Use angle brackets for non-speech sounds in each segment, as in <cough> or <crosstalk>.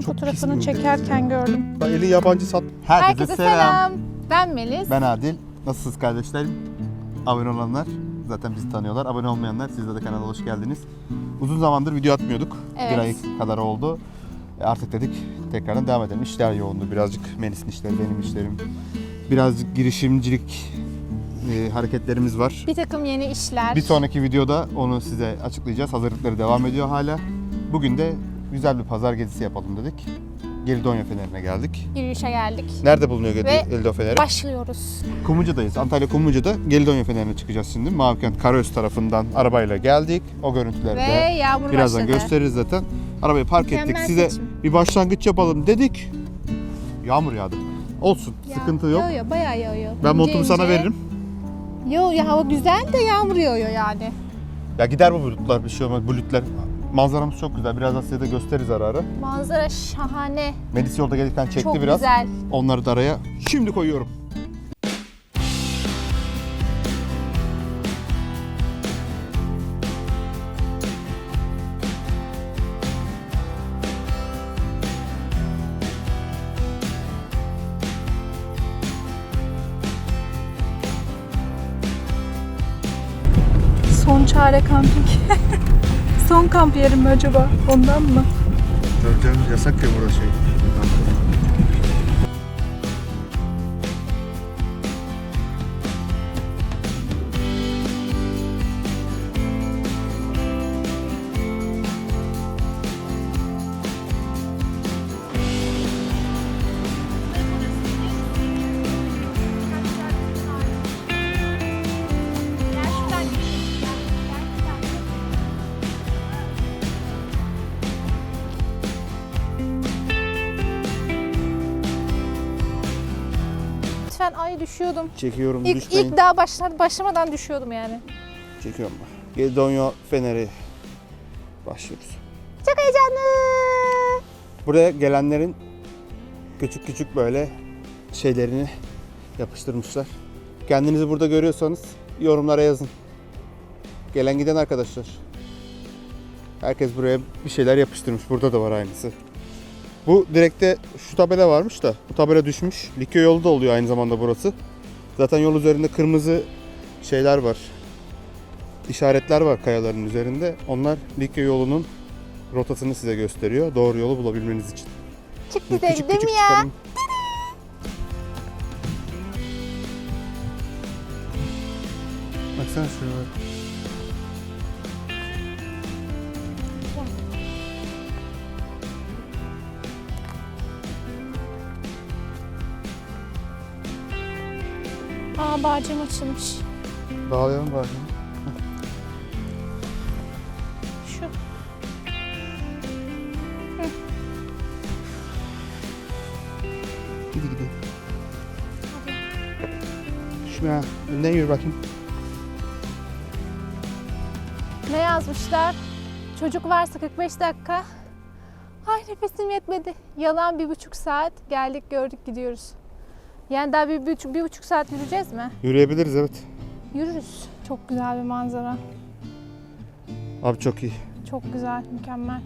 çok pis fotoğrafını bir çekerken gördüm. Bak eli yabancı sat. Herkese selam. Ben Melis. Ben Adil. Nasılsınız kardeşlerim? Abone olanlar zaten bizi tanıyorlar. Abone olmayanlar siz de kanala hoş geldiniz. Uzun zamandır video atmıyorduk. Evet. Bir ay kadar oldu. E, Artık dedik tekrardan devam edelim. İşler yoğundu. Birazcık Melis'in işleri, benim işlerim. Birazcık girişimcilik e, hareketlerimiz var. Bir takım yeni işler. Bir sonraki videoda onu size açıklayacağız. Hazırlıkları devam ediyor hala. Bugün de güzel bir pazar gezisi yapalım dedik. Gelidonya Feneri'ne geldik. Yürüyüşe geldik. Nerede bulunuyor Ve Gelidonya Feneri? Başlıyoruz. Kumluca'dayız. Antalya Kumluca'da Gelidonya Feneri'ne çıkacağız şimdi. Mavikent Karayüz tarafından arabayla geldik. O görüntüleri Ve de yağmur birazdan başladı. gösteririz zaten. Arabayı park ettik. Mükemmel Size seçim. bir başlangıç yapalım dedik. Yağmur yağdı. Olsun. Ya, Sıkıntı yok. Yağıyor, bayağı yağıyor. Ben İnce montumu sana ince. veririm. Yo ya hava güzel de yağmur yağıyor yani. Ya gider bu bulutlar bir şey olmaz. Bulutlar. Manzaramız çok güzel. Birazdan size de gösteririz ara ara. Manzara şahane. Melis yolda gelirken çekti Çok biraz. güzel. Onları da araya şimdi koyuyorum. Son çare kamping. <laughs> Son kamp yerim acaba? Ondan mı? Tabii canım yasak ya burada şey. Lütfen ay düşüyordum. Çekiyorum İlk, düşmeyin. ilk daha başlar, başlamadan düşüyordum yani. Çekiyorum ben. Gelidonya Feneri. Başlıyoruz. Çok heyecanlı. Buraya gelenlerin küçük küçük böyle şeylerini yapıştırmışlar. Kendinizi burada görüyorsanız yorumlara yazın. Gelen giden arkadaşlar. Herkes buraya bir şeyler yapıştırmış. Burada da var aynısı. Bu direkte şu tabela varmış da bu tabela düşmüş. Likya yolu da oluyor aynı zamanda burası. Zaten yol üzerinde kırmızı şeyler var. İşaretler var kayaların üzerinde. Onlar Likya yolunun rotasını size gösteriyor. Doğru yolu bulabilmeniz için. Çık gidelim değil mi ya? çıkalım. Baksana şuraya. Aa açılmış. Bağlayalım bari. Şu. Gidi gidi. Şuna önden yürü bakayım. Ne yazmışlar? Çocuk varsa 45 dakika. Ay nefesim yetmedi. Yalan bir buçuk saat. Geldik gördük gidiyoruz. Yani daha bir, buçuk, bir buçuk saat yürüyeceğiz mi? Yürüyebiliriz evet. Yürürüz. Çok güzel bir manzara. Abi çok iyi. Çok güzel, mükemmel.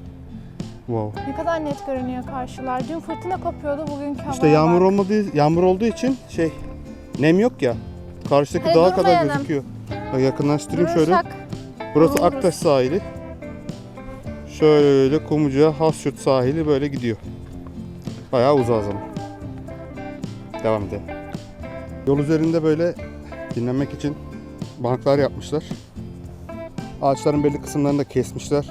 Wow. Ne kadar net görünüyor karşılar. Dün fırtına kopuyordu, bugünkü hava İşte yağmur olmadığı, yağmur olduğu için şey nem yok ya. Karşıdaki Hadi dağa kadar gözüküyor. Bak yakınlaştırayım şöyle. Burası Dururuz. Aktaş sahili. Şöyle Kumluca, Hasyurt sahili böyle gidiyor. Bayağı uzağız ama. Devam edelim. Yol üzerinde böyle dinlenmek için banklar yapmışlar. Ağaçların belli kısımlarını da kesmişler.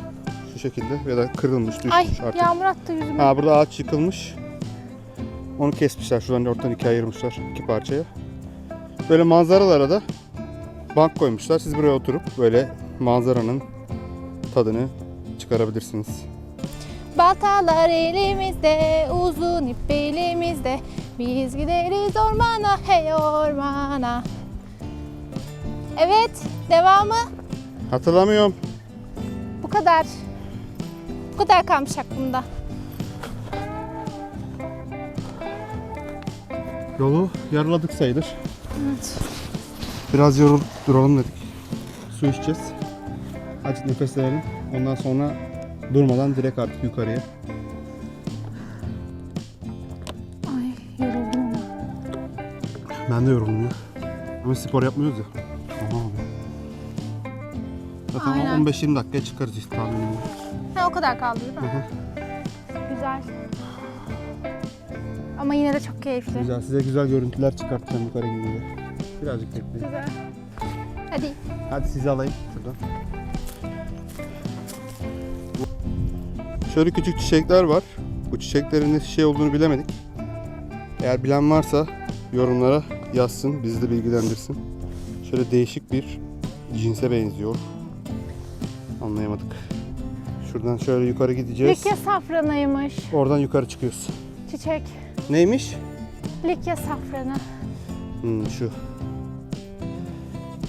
Şu şekilde ya da kırılmış, düşmüş Ay artık. yağmur attı yüzüme. Ha burada ağaç yıkılmış. Onu kesmişler. Şuradan ortadan ikiye ayırmışlar iki parçaya. Böyle manzaralara da bank koymuşlar. Siz buraya oturup böyle manzaranın tadını çıkarabilirsiniz. Baltalar elimizde, uzun ip elimizde. Biz gideriz ormana, hey ormana. Evet, devamı Hatırlamıyorum. bu kadar. Bu kadar kalmış aklımda. Yolu yarıladık sayılır. Evet. Biraz yorulup duralım dedik. Su içeceğiz. Azıcık nefeslenelim. Ondan sonra durmadan direkt artık yukarıya. Ben de yoruldum ya. Ama spor yapmıyoruz ya. Tamam abi. Zaten Aynen. 15-20 dakikaya çıkarız işte tahminimle. Ha, o kadar kaldı değil mi? Güzel. Ama yine de çok keyifli. Güzel. Size güzel görüntüler çıkartacağım yukarı gidince. Birazcık bekleyin. Güzel. Hadi. Hadi sizi alayım şuradan. Şöyle küçük çiçekler var. Bu çiçeklerin ne şey olduğunu bilemedik. Eğer bilen varsa yorumlara yazsın, bizi de bilgilendirsin. Şöyle değişik bir cinse benziyor. Anlayamadık. Şuradan şöyle yukarı gideceğiz. Likya safranıymış. Oradan yukarı çıkıyoruz. Çiçek. Neymiş? Likya safranı. Hmm, şu.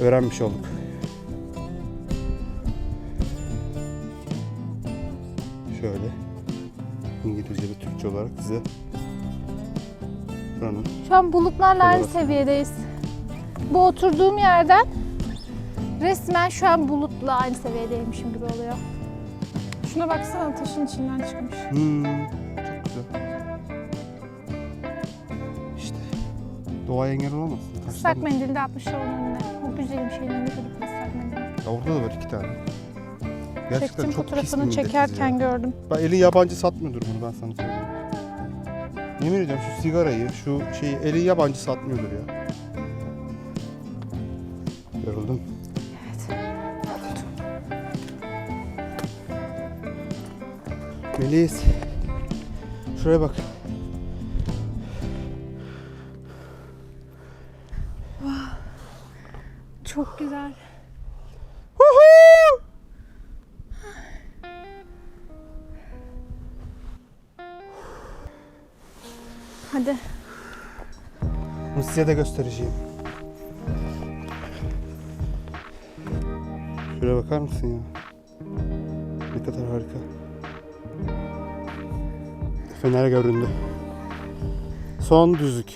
Öğrenmiş olduk. Şöyle. İngilizce ve Türkçe olarak size buranın Şu an bulutlarla aynı seviyedeyiz. Bu oturduğum yerden resmen şu an bulutla aynı seviyedeymişim gibi oluyor. Şuna baksana taşın içinden çıkmış. Hmm, çok güzel. İşte doğaya engel olamazsın. Islak mendil de atmışlar onun önüne. Bu güzelim şeyin önünde durup ıslak mendil. Ya orada da var iki tane. Gerçekten Çektim çok pis fotoğrafını milletiz çekerken gördüm. Ben elin yabancı satmıyordur bunu ben sana söyleyeyim. Yemin ediyorum şu sigarayı, şu şeyi elin yabancı satmıyordur ya. Yoruldum. Melis. Şuraya bak. Hadi. Bunu size de göstereceğim. Şuraya bakar mısın ya? Ne kadar harika. Fener göründü. Son düzlük.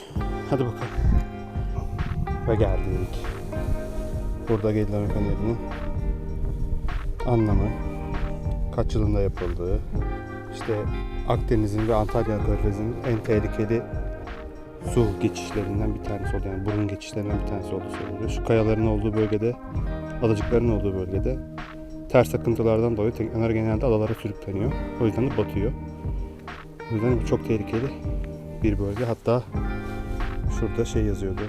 Hadi bakalım. Ve geldik. Burada Geydan Feneri'nin anlamı, kaç yılında yapıldığı, işte Akdeniz'in ve Antalya Körfezi'nin en tehlikeli su geçişlerinden bir tanesi oldu. Yani burun geçişlerinden bir tanesi olduğu söyleniyor. Şu kayaların olduğu bölgede, adacıkların olduğu bölgede ters akıntılardan dolayı tekneler genelde adalara sürükleniyor. O yüzden de batıyor. O yüzden çok tehlikeli bir bölge. Hatta şurada şey yazıyordu.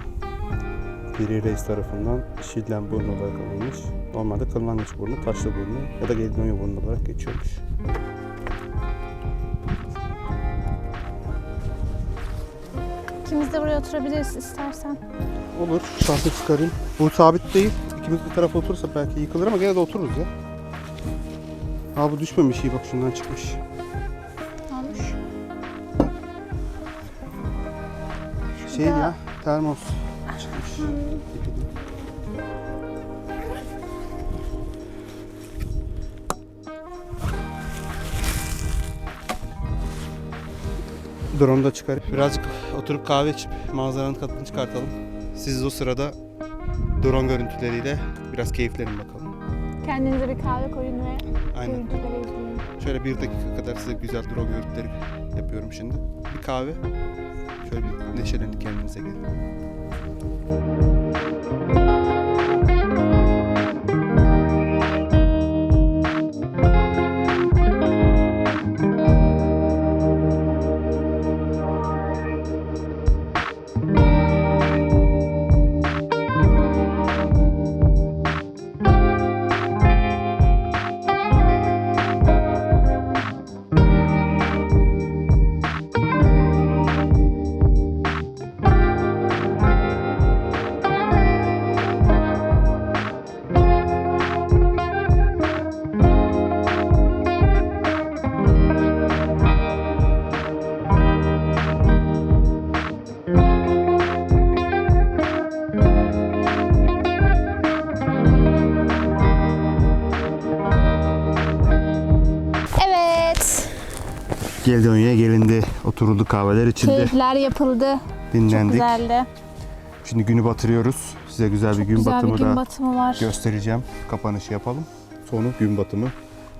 Piri Reis tarafından Şillen burnu olarak alınmış. Normalde Kırlangıç burnu, Taşlı burnu ya da Gelidonya burnu olarak geçiyormuş. İkimiz de buraya oturabiliriz istersen. Olur. Şahsı çıkarayım. Bu sabit değil. İkimiz bir tarafa oturursa belki yıkılır ama gene de otururuz ya. Aa bu düşmemiş iyi bak şundan çıkmış. Olmuş. Şey Şurada- ya termos çıkmış. Drone'u da çıkarıp birazcık oturup kahve içip manzaranın tadını çıkartalım. Siz o sırada drone görüntüleriyle biraz keyiflenin bakalım. Kendinize bir kahve koyun ve Aynen. görüntüleri izleyin. Şöyle bir dakika kadar size güzel drone görüntüleri yapıyorum şimdi. Bir kahve. Şöyle bir neşelenin kendinize gelin. Geldonya'ya gelindi. Oturuldu kahveler içildi. Keyifler yapıldı. Çok Dinlendik. güzeldi. Şimdi günü batırıyoruz. Size güzel bir gün Güzel batımı bir gün da batımı var. göstereceğim. Kapanışı yapalım. Sonu gün batımı.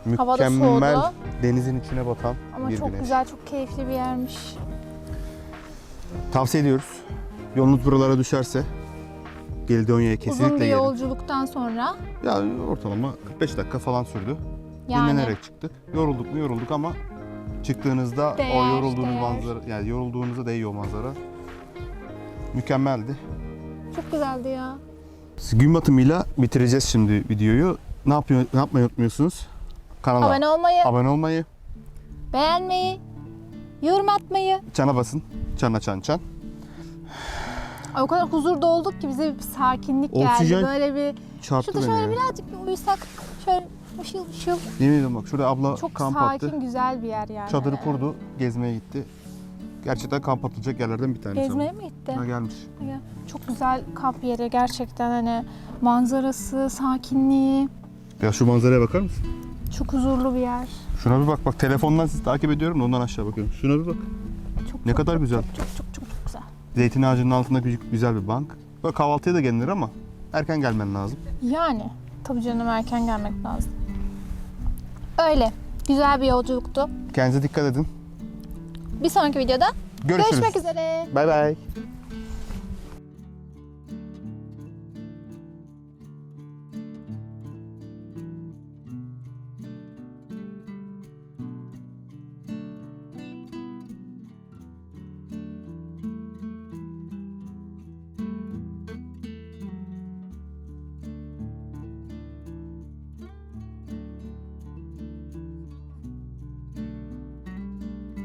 Mükemmel denizin içine batan Ama bir çok güneş. güzel, çok keyifli bir yermiş. Tavsiye ediyoruz. Yolunuz buralara düşerse Geldonya'ya kesinlikle Uzun bir gelin. yolculuktan sonra Ya ortalama 45 dakika falan sürdü. yani Dinlenerek çıktık. Yorulduk mu yorulduk ama çıktığınızda o Değer, yorulduğunuz değer. manzara yani yorulduğunuzda değiyor o manzara. Mükemmeldi. çok güzeldi ya. Gün batımıyla bitireceğiz şimdi videoyu. Ne yapıyor ne yapmayı unutmuyorsunuz? Kanala Abone olmayı, abone olmayı, beğenmeyi, yorum atmayı. çana basın. Çana çan çan. Ay, o kadar huzurda olduk ki bize bir sakinlik Oksijen geldi. Böyle bir Çarptı şurada beni şöyle ya. birazcık bir uyusak. Şöyle ışıl ışıl. Yemin ediyorum bak şurada abla Çok kamp sakin, attı. güzel bir yer yani. Çadırı kurdu, gezmeye gitti. Gerçekten kamp atılacak yerlerden bir tanesi. Gezmeye mi gitti? Ha, gelmiş. Ya, Çok güzel kamp yeri gerçekten hani manzarası, sakinliği. Ya şu manzaraya bakar mısın? Çok huzurlu bir yer. Şuna bir bak bak telefondan sizi takip ediyorum da ondan aşağı bakıyorum. Şuna bir bak. Çok, Ne çok, kadar güzel. Çok çok çok çok, çok güzel. Zeytin ağacının altında küçük güzel bir bank. Böyle kahvaltıya da gelinir ama erken gelmen lazım. Yani tabii canım erken gelmek lazım. Öyle. Güzel bir yolculuktu. Kendinize dikkat edin. Bir sonraki videoda görüşmek üzere. Bay bay.